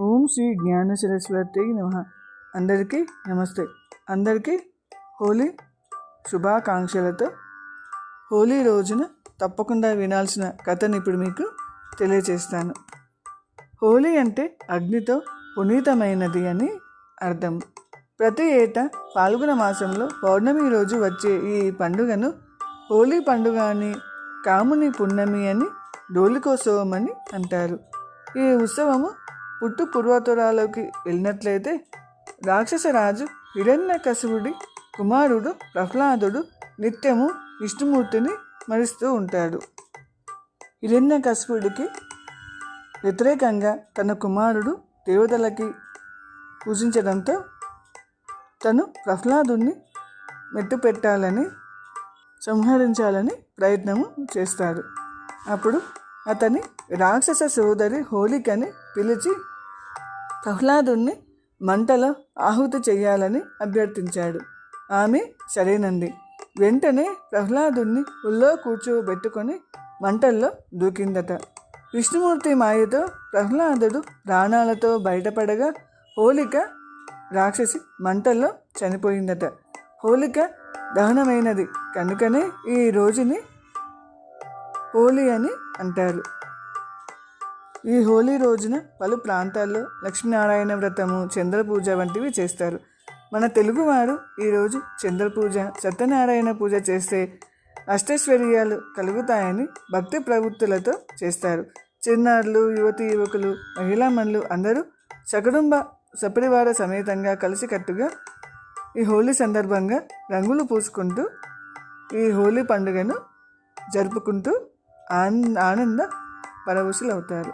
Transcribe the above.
ఓం శ్రీ జ్ఞాన సరస్వతి నమ. అందరికీ నమస్తే. అందరికీ హోలీ శుభాకాంక్షలతో హోలీ రోజున తప్పకుండా వినాల్సిన కథను ఇప్పుడు మీకు తెలియజేస్తాను. హోలీ అంటే అగ్నితో పునీతమైనది అని అర్థం. ప్రతి ఏటా పాల్గొన మాసంలో పౌర్ణమి రోజు వచ్చే ఈ పండుగను హోలీ పండుగ అని కాముని పున్నమి అని డోలికోత్సవం అని అంటారు. ఈ ఉత్సవము పుట్టు పూర్వతరాలోకి వెళ్ళినట్లయితే రాక్షసరాజు హిరణ్యకశిపుడి కుమారుడు ప్రహ్లాదుడు నిత్యము విష్ణుమూర్తిని మరిస్తూ ఉంటాడు. హిరణ్యకశిపుడికి వ్యతిరేకంగా తన కుమారుడు దేవతలకి పూజించడంతో తను ప్రహ్లాదుని మెట్టు పెట్టాలని సంహరించాలని ప్రయత్నము చేస్తాడు. అప్పుడు అతని రాక్షస సోదరి హోలికని పిలిచి ప్రహ్లాదుని మంటలో ఆహుతి చేయాలని అభ్యర్థించాడు. ఆమె సరేనండి వెంటనే ప్రహ్లాదుని ఉల్లో కూర్చోబెట్టుకొని మంటల్లో దూకిందట. విష్ణుమూర్తి మాయతో ప్రహ్లాదుడు ప్రాణాలతో బయటపడగా హోలిక రాక్షసి మంటల్లో చనిపోయిందట. హోలిక దహనమైనది. కనుకనే ఈ రోజుని హోలీ అని అంటారు. ఈ హోలీ రోజున పలు ప్రాంతాల్లో లక్ష్మీనారాయణ వ్రతము చంద్రపూజ వంటివి చేస్తారు. మన తెలుగువారు ఈరోజు చంద్రపూజ సత్యనారాయణ పూజ చేస్తే అష్టైశ్వర్యాలు కలుగుతాయని భక్తి ప్రవృత్తులతో చేస్తారు. చిన్నారులు యువతి యువకులు మహిళామణులు అందరూ సకుటుంబ సపరివార సమేతంగా కలిసికట్టుగా ఈ హోలీ సందర్భంగా రంగులు పూసుకుంటూ ఈ హోలీ పండుగను జరుపుకుంటూ ఆనంద పరవశులవుతారు.